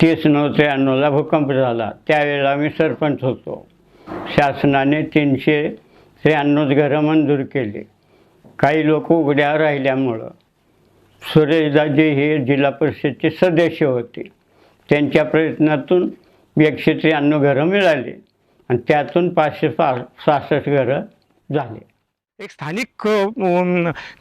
तीस नऊ त्र्याण्णवला भूकंप झाला. त्यावेळेला मी सरपंच होतो. शासनाने तीनशे त्र्याण्णव घरं मंजूर केली. काही लोक उघड्या राहिल्यामुळं सुरेशदाजी हे जिल्हा परिषदचे सदस्य होते. त्यांच्या प्रयत्नातून एकशे त्र्याण्णव घरं मिळाली आणि त्यातून पाचशे पा सहासष्ट घरं झाले. एक स्थानिक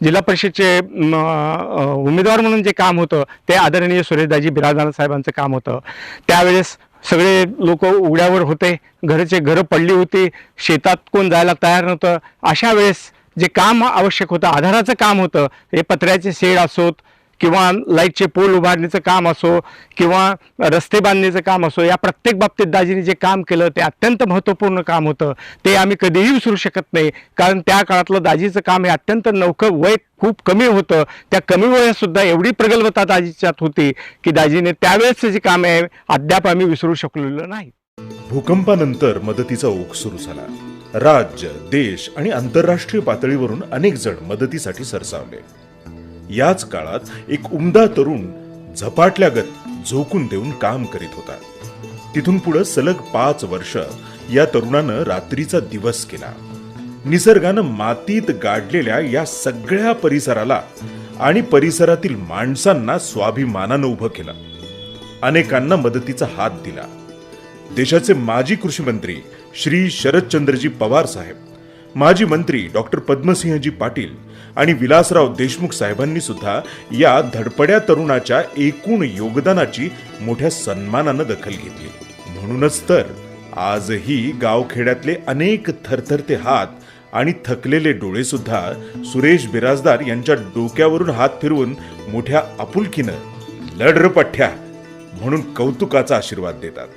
जिल्हा परिषदचे उमेदवार म्हणून जे काम होतं ते आदरणीय सुरेशदाजी बिराजदार साहेबांचं काम होतं. त्यावेळेस सगळे लोक उघड्यावर होते घरचे घरं पडली होती शेतात कोण जायला तयार नव्हतं. अशा वेळेस जे काम आवश्यक होतं आधाराचं काम होतं हे पत्र्याचे शेड असोत किंवा लाईटचे पोल उभारण्याचं काम असो किंवा रस्ते बांधण्याचं काम असो या प्रत्येक बाबतीत दाजीने जे काम केलं ते अत्यंत महत्त्वपूर्ण काम होतं. ते आम्ही कधीही विसरू शकत नाही. कारण त्या काळातलं दाजीचं काम हे अत्यंत नौकं वय खूप कमी होतं. त्या कमी वयात सुद्धा एवढी प्रगल्भता दाजीच्यात होती की दाजीने त्यावेळेसचं जे काम आहे अद्याप आम्ही विसरू शकलेलो नाही. भूकंपानंतर मदतीचा ओघ सुरू झाला. राज्य देश आणि आंतरराष्ट्रीय पातळीवरून अनेक जण मदतीसाठी सरसावले. याच काळात एक उमदा तरुण झपाटल्यागत झोकून देऊन काम करीत होता. तिथून पुढे सलग पाच वर्ष या तरुणानं रात्रीचा दिवस केला. निसर्गानं मातीत गाडलेल्या या सगळ्या परिसराला आणि परिसरातील माणसांना स्वाभिमानानं उभं केलं. अनेकांना मदतीचा हात दिला. देशाचे माजी कृषी मंत्री श्री शरदचंद्रजी पवार साहेब माजी मंत्री डॉक्टर पद्मसिंहजी पाटील आणि विलासराव देशमुख साहेबांनी सुद्धा या धडपड्या तरुणाच्या एकूण योगदानाची मोठ्या सन्मानानं दखल घेतली. म्हणूनच तर आजही गावखेड्यातले अनेक थरथरते हात आणि थकलेले डोळे सुद्धा सुरेश बिराजदार यांच्या डोक्यावरून हात फिरवून मोठ्या आपुलकीनं लढ पठ्ठ्या म्हणून कौतुकाचा आशीर्वाद देतात.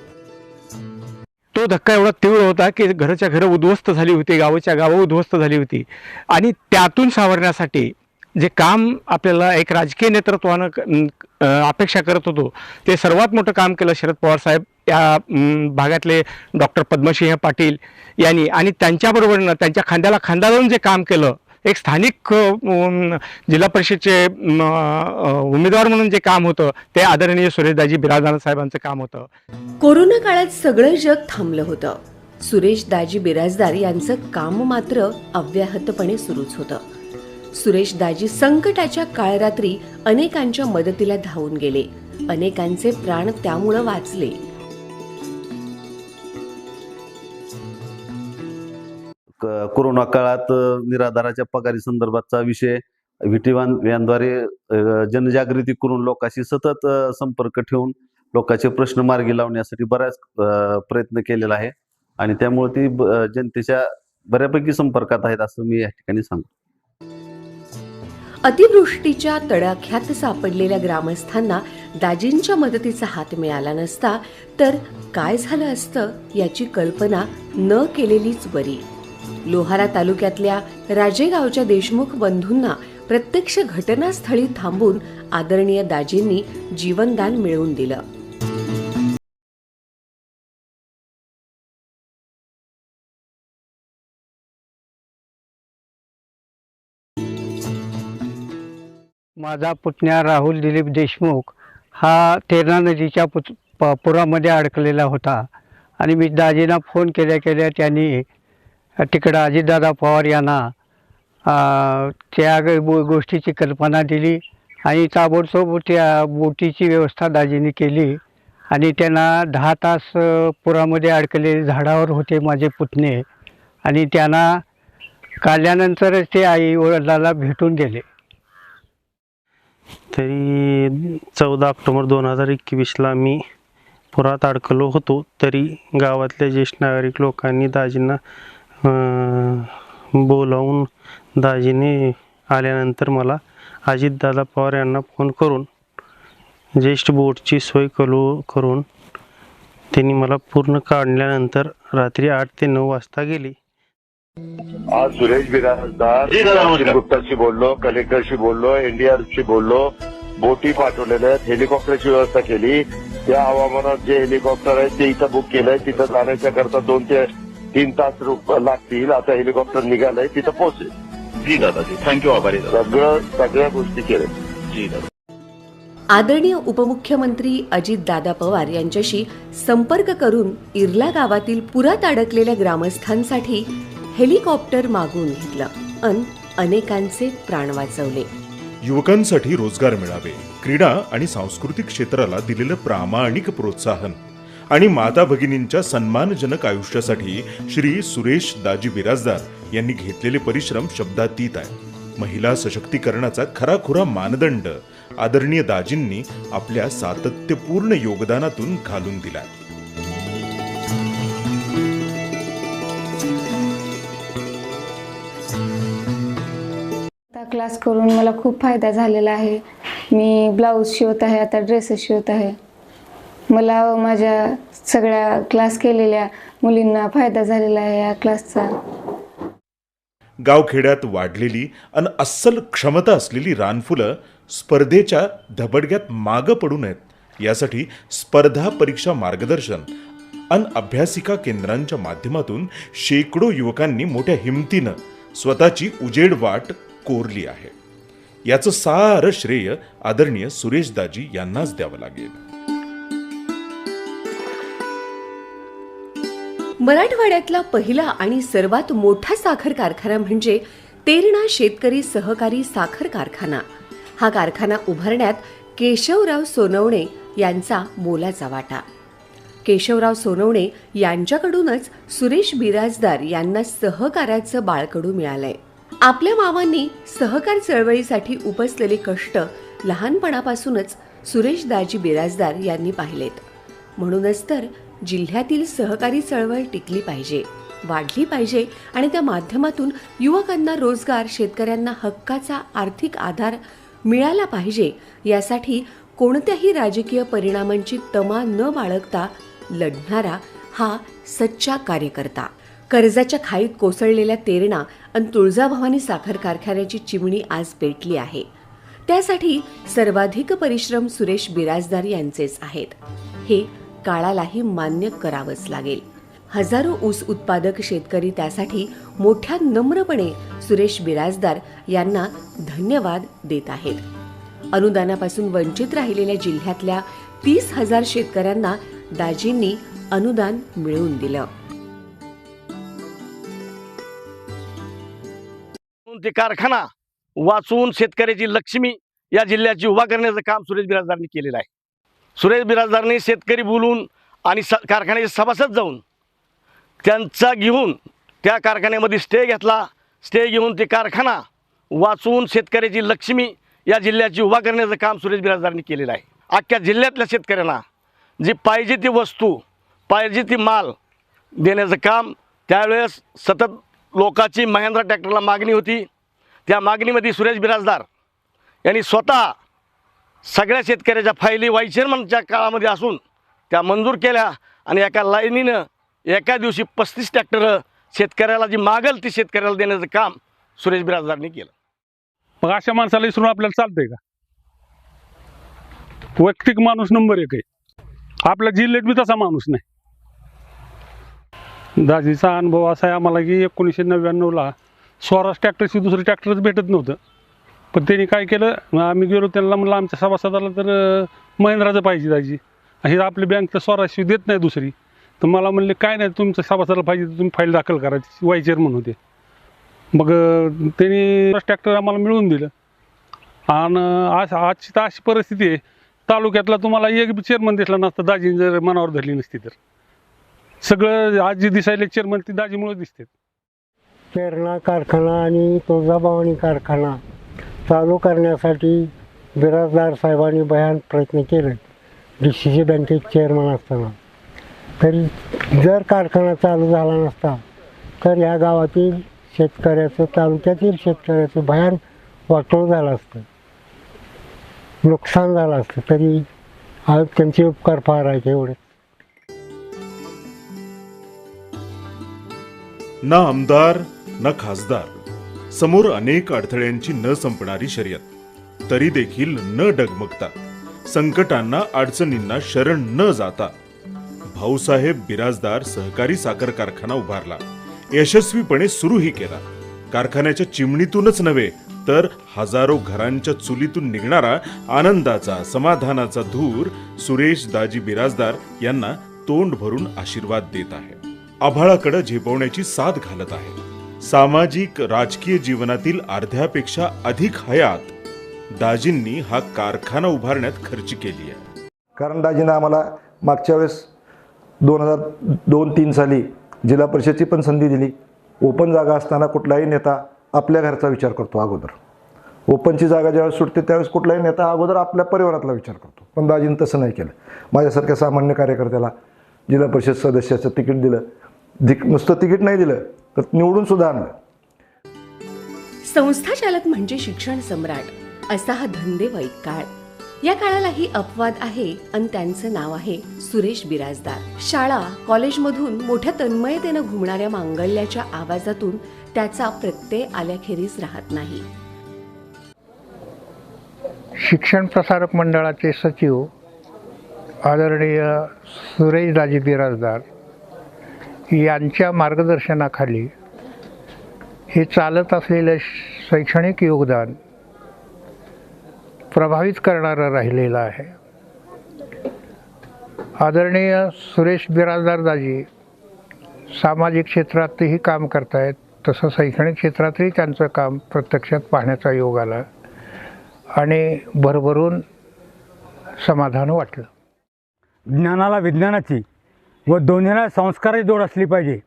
तो धक्का एवढा तीव्र होता की घराच्या घरं उद्ध्वस्त झाली होती गावाच्या गावं उद्ध्वस्त झाली होती. आणि त्यातून सावरण्यासाठी जे काम आपल्याला एक राजकीय नेतृत्वानं अपेक्षा करत होतो ते सर्वात मोठं काम केलं शरद पवार साहेब या भागातले डॉक्टर पद्मसिंह पाटील यांनी. आणि त्यांच्याबरोबरनं त्यांच्या खांद्याला खांदा लावून जे काम केलं एक स्थानिक जिल्हा परिषदचे उमेदवार म्हणून जे काम होतं ते आदरणीय सुरेशदाजी बिराजदार साहेबांचं काम होतं. कोरोना काळात सगळं जग थांबलं होतं. सुरेश दाजी बिराजदार यांचं काम मात्र अव्याहतपणे सुरूच होतं. सुरेश दाजी संकटाच्या काळरात्री अनेकांच्या मदतीला धावून गेले. अनेकांचे प्राण त्यामुळं वाचले. कोरोना काळात निराधाराच्या पगारी संदर्भातचा विषय व्हिटीवान यांद्वारे जनजागृती करून लोकांशी सतत संपर्क ठेवून लोकांचे प्रश्न मार्गी लावण्यासाठी बराच प्रयत्न केलेला आहे. आणि त्यामुळे ती ब- जनतेच्या बऱ्यापैकी संपर्कात आहेत असं मी या ठिकाणी सांगतो. अतिवृष्टीच्या तडाख्यात सापडलेल्या ग्रामस्थांना दाजींच्या मदतीचा हात मिळाला नसता तर काय झालं असतं याची कल्पना न केलेलीच बरी. लोहारा तालुक्यातल्या राजेगावच्या देशमुख बंधूंना प्रत्यक्ष घटनास्थळी थांबून आदरणीय दाजींनी जीवनदान मिळवून दिलं. माझा पुतण्या राहुल दिलीप देशमुख हा तेरणा नदीच्या पुत पुरामध्ये अडकलेला होता. आणि मी दाजींना फोन केल्या केल्या त्यांनी तिकडं अजितदादा पवार यांना त्या गो गोष्टीची कल्पना दिली आणि ताबडतोब त्या बोटीची व्यवस्था दाजींनी केली आणि त्यांना दहा तास पुरामध्ये अडकलेले झाडावर होते माझे पुतणे आणि त्यांना काढल्यानंतरच ते आई वडिलाला भेटून गेले. तरी चौदा ऑक्टोबर दोन हजार एकवीसला मी पुरात अडकलो होतो तरी गावातल्या ज्येष्ठ नागरिक लोकांनी दाजींना बोलावून दाजीने आल्यानंतर मला अजितदादा पवार यांना फोन करून ज्येष्ठ बोटची सोय करू करून त्यांनी मला पूर्ण काढल्यानंतर रात्री आठ ते नऊ वाजता गेली. आज सुरेश बिराजदार गुप्ताशी बोललो कलेक्टरशी बोललो एनडीआरशी बोललो बोटी पाठवलेल्या आहेत हेलिकॉप्टरची व्यवस्था केली. त्या हवामानात जे हेलिकॉप्टर आहेत ते इथं बुक केलंय तिथं जाण्याच्या करता दोन ते तीन तास लागतील. आता हेलिकॉप्टर निघालंय तिथं पोहोचेल. जी दादाजी थँक्यू आभारी दादा. सगळं सगळ्या गोष्टी केल्या. जी दादा. आदरणीय उपमुख्यमंत्री अजितदादा पवार यांच्याशी संपर्क करून इर्ला गावातील पुरात अडकलेल्या ग्रामस्थांसाठी हेलिकॉप्टर मागवून घेतलं. अन अनेकांचे प्राण वाचवले. युवकांसाठी रोजगार मिळावे क्रीडा आणि सांस्कृतिक क्षेत्राला दिलेलं प्रामाणिक प्रोत्साहन. आणि माता भगिनींच्या सन्मानजनक आयुष्यासाठी श्री सुरेश दाजी बिराजदार यांनी घेतलेले परिश्रम शब्दातीत आहे. महिला सशक्तीकरणाचा खराखुरा मानदंड आदरणीय दाजींनी आपल्या सातत्यपूर्ण योगदानातून घालून दिला. आता क्लास करून मला खूप फायदा झालेला आहे. मी ब्लाऊज शिवत आहे आता ड्रेसेस शिवत आहे. मला व माझ्या सगळ्या क्लास केलेल्या मुलींना फायदा झालेला आहे या क्लासचा गावखेड्यात वाढलेली अन अस्सल क्षमता असलेली रानफुलं स्पर्धेच्या धबडग्यात मागं पडू नयेत. यासाठी स्पर्धा परीक्षा मार्गदर्शन अन अभ्यासिका केंद्रांच्या माध्यमातून शेकडो युवकांनी मोठ्या हिमतीनं स्वतःची उजेड वाट कोरली आहे. याचं सारं श्रेय आदरणीय सुरेशदाजी यांनाच द्यावं लागेल. मराठवाड्यातला पहिला आणि सर्वात मोठा साखर कारखाना म्हणजे तेरणा शेतकरी सहकारी साखर कारखाना. हा कारखाना उभारण्यात केशवराव सोनवणे यांचा मोलाचा वाटा. केशवराव सोनवणे यांच्याकडूनच सुरेश बिराजदार यांना सहकाराचं बाळकडू मिळालंय. आपल्या मामांनी सहकार चळवळीसाठी उपसलेले कष्ट लहानपणापासूनच सुरेश दाजी बिराजदार यांनी पाहिलेत. म्हणूनच तर जिल्ह्यातील सहकारी चळवळ टिकली पाहिजे वाढली पाहिजे आणि त्या माध्यमातून युवकांना रोजगार शेतकऱ्यांना हक्काचा आर्थिक आधार मिळाला पाहिजे यासाठी कोणत्याही राजकीय परिणामांची तमा न बाळगता लढणारा हा सच्चा कार्यकर्ता. कर्जाच्या खाईत कोसळलेल्या तेरणा आणि तुळजाभवानी साखर कारखान्याची चिमणी आज पेटली आहे. त्यासाठी सर्वाधिक परिश्रम सुरेश बिराजदार यांचेच आहेत. हे काळालाही मान्य करावंच लागेल. हजारो ऊस उत्पादक शेतकरी त्यासाठी मोठ्या नम्रपणे सुरेश बिराजदार यांना धन्यवाद देत आहेत. अनुदानापासून वंचित राहिलेल्या जिल्ह्यातल्या तीस हजार शेतकऱ्यांना दाजींनी अनुदान मिळवून दिलं. ते कारखाना वाचवून शेतकऱ्याची लक्ष्मी या जिल्ह्याची उभा करण्याचं काम सुरेश बिराजदारांनी केलेलं आहे. सुरेश बिराजदारने शेतकरी बोलून आणि स कारखान्याचे सभासद जाऊन त्यांचा घेऊन त्या कारखान्यामध्ये स्टे घेतला. स्टे घेऊन ते कारखाना वाचवून शेतकऱ्याची लक्ष्मी या जिल्ह्याची उभा करण्याचं काम सुरेश बिराजदारांनी केलेलं आहे. अख्ख्या जिल्ह्यातल्या शेतकऱ्यांना जी पाहिजे ती वस्तू पाहिजे ती माल देण्याचं काम त्यावेळेस सतत लोकांची महिंद्रा ट्रॅक्टरला मागणी होती. त्या मागणीमध्ये सुरेश बिराजदार यांनी स्वतः सगळ्या शेतकऱ्याच्या फायली वायचेअरमनच्या काळामध्ये असून त्या मंजूर केल्या आणि एका लाईनीनं एका दिवशी पस्तीस ट्रॅक्टरं शेतकऱ्याला जी मागल ती शेतकऱ्याला देण्याचं काम सुरेश बिराजदारनी केलं. मग अशा माणसाला विसरून आपल्याला चालतंय का? वैयक्तिक माणूस नंबर एक आहे. आपल्या जिल्ह्यात बी तसा माणूस नाही. दाजीचा अनुभव असा आहे आम्हाला की एकोणीसशे नव्याण्णवला स्वराज ट्रॅक्टरशी दुसरं ट्रॅक्टरच भेटत नव्हतं. पण त्यांनी काय केलं? आम्ही गेलो त्यांना म्हणलं आमच्या सभासदाला तर महिंद्राचं पाहिजे दाजी. हे आपली बँक तर स्वराशी देत नाही दुसरी. तर मला म्हणले काय नाही तुमच्या सभासदाला पाहिजे तर तुम्ही फाईल दाखल करा वाय चेअरमन होते. मग त्यांनी ट्रॅक्टर आम्हाला मिळवून दिलं. आणि आज आजची तर अशी परिस्थिती आहे. तालुक्यातला तुम्हाला एक बी चेअरमन दिसला नसता दाजीने जर मनावर धरली नसती तर. सगळं आज जी दिसायला चेअरमन ती दाजीमुळे दिसते. पेरणा कारखाना आणि तुळजाभवानी कारखाना. चालू करण्यासाठी बिराजदार साहेबांनी भयान प्रयत्न केले. डी सी सी बँकेत चेअरमन असताना. तरी जर कारखाना चालू झाला नसता तर या गावातील शेतकऱ्याचं तालुक्यातील शेतकऱ्याचं भयान वाटोळ झालं असतं. नुकसान झालं असतं. तरी आज त्यांचे उपकार फार आहेत एवढे. ना आमदार ना खासदार. समोर अनेक अडथळ्यांची न संपणारी शर्यत. तरी देखील न डगमगता संकटांना अडचणींना शरण न जाता भाऊसाहेब बिराजदार सहकारी साखर कारखाना उभारला. यशस्वीपणे सुरूही केला. कारखान्याच्या चिमणीतूनच नव्हे तर हजारो घरांच्या चुलीतून निघणारा आनंदाचा समाधानाचा धूर सुरेश दाजी बिराजदार यांना तोंड भरून आशीर्वाद देत आहे. आभाळाकडे झेपवण्याची साथ घालत आहे. सामाजिक राजकीय जीवनातील अर्ध्यापेक्षा अधिक हयात दाजींनी हा कारखाना उभारण्यात खर्च केली आहे. कारण दाजीनं आम्हाला मागच्या वेळेस दोन हजार दोन तीन साली जिल्हा परिषदची पण संधी दिली. ओपन जागा असताना कुठलाही नेता आपल्या घरचा विचार करतो अगोदर. ओपनची जागा ज्यावेळेस सुटते त्यावेळेस कुठलाही नेता अगोदर आपल्या परिवारातला विचार करतो. पण दाजीनं तसं नाही केलं. माझ्यासारख्या सामान्य कार्यकर्त्याला जिल्हा परिषद सदस्याचं तिकीट दिलं. धिक नुसतं तिकीट नाही दिलं. तर निवडून सुद्धा आणलं. संस्था चालक म्हणजे शिक्षण सम्राट. असा हा धंदेवाईक काळ. या काळालाही अपवाद आहे आणि त्यांचं नाव आहे सुरेश बिराजदार. शाळा कॉलेजमधून मोठ्या तन्मयतेनं घुमणाऱ्या मांगल्याच्या आवाजातून त्याचा प्रत्यय आल्याखेरीज राहत नाही. शिक्षण प्रसारक मंडळाचे सचिव आदरणीय सुरेशदाजी बिराजदार यांच्या मार्गदर्शनाखाली हे चालत असलेलं शैक्षणिक योगदान प्रभावित करणारं राहिलेलं आहे. आदरणीय सुरेश बिराजदारदाजी सामाजिक क्षेत्रातही काम करतायत तसं शैक्षणिक क्षेत्रातही त्यांचं काम प्रत्यक्षात पाहण्याचा योग आला आणि भरभरून समाधान वाटलं. ज्ञानाला विज्ञानाची व दोन्हीला संस्काराची जोड असली पाहिजे.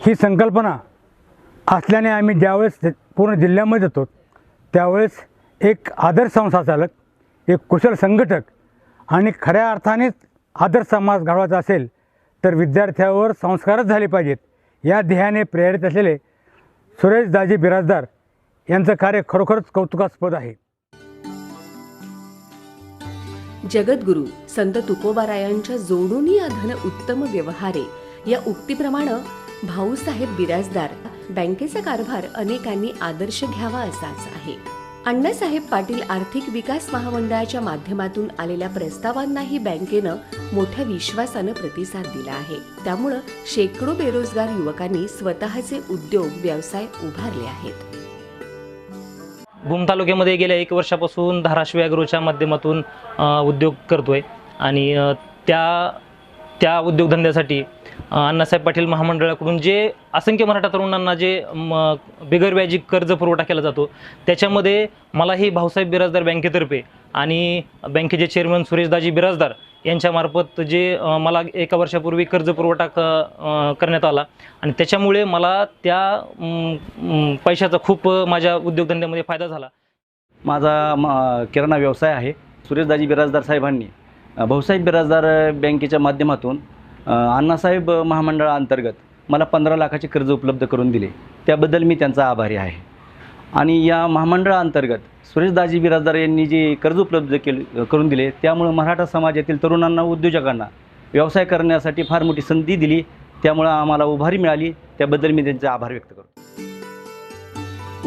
ही संकल्पना असल्याने आम्ही ज्यावेळेस पूर्ण जिल्ह्यामध्ये येतो त्यावेळेस एक आदर्श संस्थाचालक एक कुशल संघटक आणि खऱ्या अर्थानेच आदर्श समाज घडवायचा असेल तर विद्यार्थ्यावर संस्कारच झाले पाहिजेत. या ध्येयाने प्रेरित असलेले सुरेश दाजी बिराजदार यांचं कार्य खरोखरच कौतुकास्पद आहे. जगद्गुरु संत तुकोबारायांच्या जोडून धन उत्तम व्यवहारे. या उक्तीप्रमाणे भाऊसाहेब बिराजदार बँकेचा कारभार अनेकांनी आदर्श घ्यावा असाच आहे. अण्णासाहेब पाटील आर्थिक विकास महामंडळाच्या माध्यमातून आलेल्या प्रस्तावांनाही बँकेनं मोठ्या विश्वासानं प्रतिसाद दिला आहे. त्यामुळं शेकडो बेरोजगार युवकांनी स्वतःचे उद्योग व्यवसाय उभारले आहेत. भूम तालुक्यामध्ये गेल्या एक वर्षापासून धाराशिव ॲग्रोच्या माध्यमातून उद्योग करतो आहे आणि त्या त्या उद्योगधंद्यासाठी अण्णासाहेब पाटील महामंडळाकडून जे असंख्य मराठा तरुणांना जे म, बिगरव्याजी कर्ज पुरवठा केला जातो त्याच्यामध्ये मलाही भाऊसाहेब बिराजदार बँकेतर्फे आणि बँकेचे चेअरमन सुरेशदाजी बिराजदार यांच्यामार्फत जे मला एका वर्षापूर्वी कर्ज पुरवठा क करण्यात आला. आणि त्याच्यामुळे मला त्या पैशाचा खूप माझ्या उद्योगधंद्यामध्ये फायदा झाला. माझा म किराणा व्यवसाय आहे. सुरेशदाजी बिराजदार साहेबांनी भाऊसाहेब बिराजदार बँकेच्या माध्यमातून अण्णासाहेब महामंडळाअंतर्गत मला पंधरा लाखाचे कर्ज उपलब्ध करून दिले. त्याबद्दल मी त्यांचा आभारी आहे. आणि या महामंडळाअंतर्गत सुरेशदाजी बिराजदार यांनी जे कर्ज उपलब्ध केले करून दिले त्यामुळं मराठा समाजातील तरुणांना उद्योजकांना व्यवसाय करण्यासाठी फार मोठी संधी दिली त्यामुळं आम्हाला उभारी मिळाली. त्याबद्दल मी त्यांचे आभार व्यक्त करतो.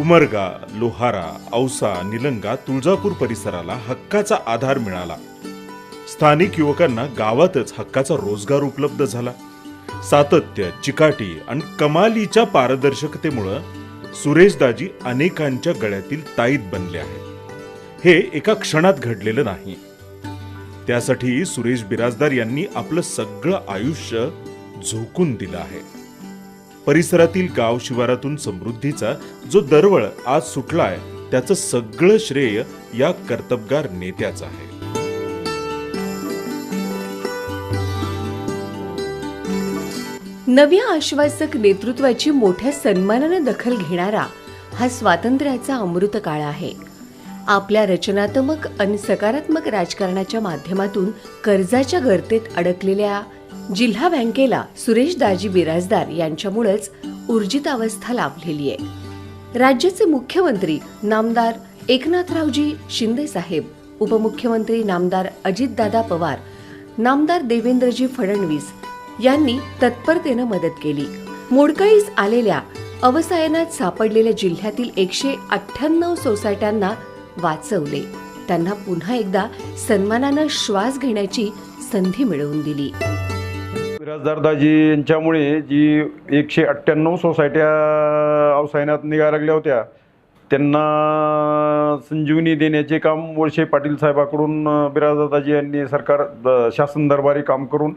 उमरगा लोहारा औसा निलंगा तुळजापूर परिसराला हक्काचा आधार मिळाला. स्थानिक युवकांना गावातच हक्काचा रोजगार उपलब्ध झाला. सातत्य चिकाटी आणि कमालीच्या पारदर्शकतेमुळं सुरेशदाजी अनेकांच्या गळ्यातील ताईत बनले आहेत. हे एका क्षणात घडलेलं नाही. त्यासाठी सुरेश बिराजदार यांनी आपलं सगळं आयुष्य झोकून दिलं आहे. परिसरातील गाव शिवारातून समृद्धीचा जो दरवळ आज सुटलाय त्याचं सगळं श्रेय या कर्तबगार नेत्याचं आहे. नव्या आश्वासक नेतृत्वाची मोठ्या सन्मानाने दखल घेणारा हा स्वातंत्र्याचा अमृत काळ आहे. आपल्या रचनात्मक आणि सकारात्मक राजकारणाच्या माध्यमातून कर्जाच्या गर्तेत अडकलेल्या जिल्हा बँकेला सुरेश दाजी बिराजदार यांच्यामुळेच ऊर्जित अवस्था लाभलेली आहे. राज्याचे मुख्यमंत्री नामदार एकनाथरावजी शिंदे साहेब उपमुख्यमंत्री नामदार अजितदादा पवार नामदार देवेंद्रजी फडणवीस यांनी तत्परतेनं मदत केली. मोडकळीस आलेल्या अवसायनात सापडलेल्या जिल्ह्यातील एकशे अठ्ठ्याण्णव सोसायट्यांना वाचवले. त्यांना पुन्हा एकदा सन्मानानं श्वास घेण्याची संधी मिळवून दिली. बिराजदारदाजी यांच्यामुळे जी एकशे अठ्ठ्याण्णव सोसायट्या अवसायनात निघायला लागल्या होत्या त्यांना संजीवनी देण्याचे काम वळशे पाटील साहेबाकडून अ, बिराजदादाजी यांनी सरकार द- शासन दरबारी काम करून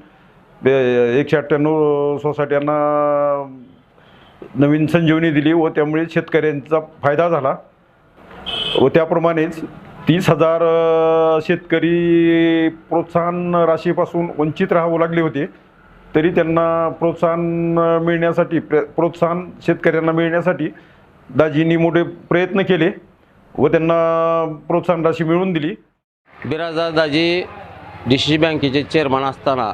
एकशे अठ्ठ्याण्णव सोसायट्यांना नवीन संजीवनी दिली व त्यामुळे शेतकऱ्यांचा फायदा झाला. व त्याप्रमाणेच तीस हजार शेतकरी प्रोत्साहन राशीपासून वंचित राहावं लागले होते. तरी त्यांना प्रोत्साहन मिळण्यासाठी प्र प्रोत्साहन शेतकऱ्यांना मिळण्यासाठी दाजींनी मोठे प्रयत्न केले व त्यांना प्रोत्साहन राशी मिळवून दिली. बिराजदार दाजी डी सी बँकेचे चेअरमन असताना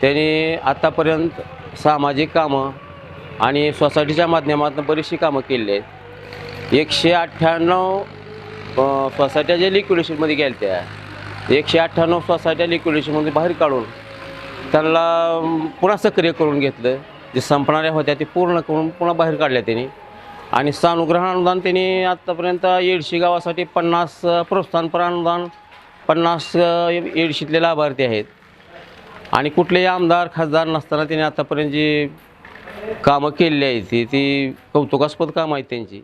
त्यांनी आत्तापर्यंत सामाजिक कामं आणि सोसायटीच्या माध्यमातून बरीचशी कामं केली आहेत. एकशे अठ्ठ्याण्णव सोसायट्या ज्या लिक्विडेशनमध्ये गेल्या त्या एकशे अठ्ठ्याण्णव सोसायट्या लिक्विडेशनमध्ये बाहेर काढून त्यांना पुन्हा सक्रिय करून घेतलं. जे संपणाऱ्या होत्या ते पूर्ण करून पुन्हा बाहेर काढल्या त्यांनी. आणि सानुग्रह अनुदान त्यांनी आत्तापर्यंत येडशी गावासाठी पन्नास प्रोत्साहनपर अनुदान पन्नास येडशीतले लाभार्थी आहेत. आणि कुठलेही आमदार खासदार नसताना त्यांनी आतापर्यंत जी कामं केलेली आहेत ती ती कौतुकास्पद कामं आहेत त्यांची.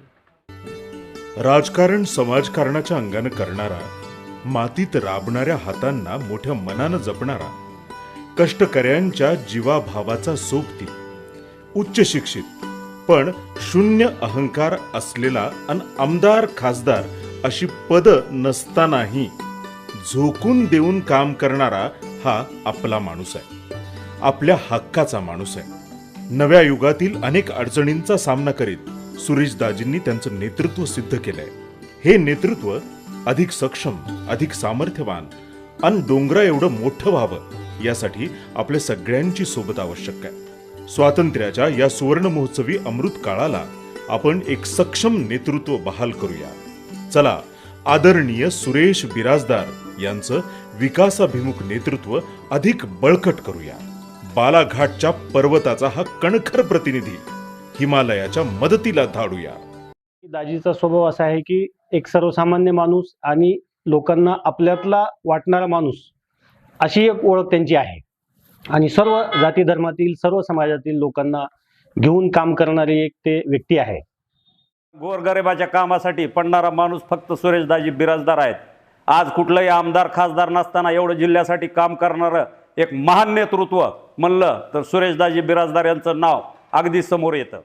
राजकारण समाजकारणाच्या अंगानं करणारा मातीत राबणाऱ्या हातांना मोठ्या मनानं जपणारा कष्टकऱ्यांच्या जीवाभावाचा सोबती उच्च शिक्षित पण शून्य अहंकार असलेला अन आमदार खासदार अशी पद नसतानाही झोकून देऊन काम करणारा हा आपला माणूस आहे. आपल्या हक्काचा माणूस आहे. नव्या युगातील अनेक अडचणींचा सामना करीत सुरेशदाजींनी त्यांचं नेतृत्व सिद्ध केलंय. हे नेतृत्व अधिक सक्षम अधिक सामर्थ्यवान अन डोंगरा एवढं मोठं व्हावं यासाठी आपल्या सगळ्यांची सोबत आवश्यक आहे. स्वातंत्र्याच्या या सुवर्ण महोत्सवी अमृत काळाला आपण एक सक्षम नेतृत्व बहाल करूया. चला आदरणीय सुरेश बिराजदार यांचं विकासाभिमुख नेतृत्व अधिक बळकट करूया. बालाघाटच्या पर्वताचा हा कणखर प्रतिनिधी हिमालयाच्या मदतीला धाडूया. दाजीचा स्वभाव असा आहे की एक सर्वसामान्य माणूस आणि लोकांना आपल्यातला वाटणारा माणूस अशी एक ओळख त्यांची आहे. आणि सर्व जाती धर्मातील सर्व समाजातील लोकांना घेऊन काम करणारी एक ते व्यक्ती आहे. गोरगरिबाच्या कामासाठी पडणारा माणूस फक्त सुरेशदाजी बिराजदार आहेत. आज कुठलंही आमदार खासदार नसताना एवढं जिल्ह्यासाठी काम करणारं एक महान नेतृत्व म्हणलं तर सुरेशदाजी बिराजदार यांचं नाव अगदी समोर येतं.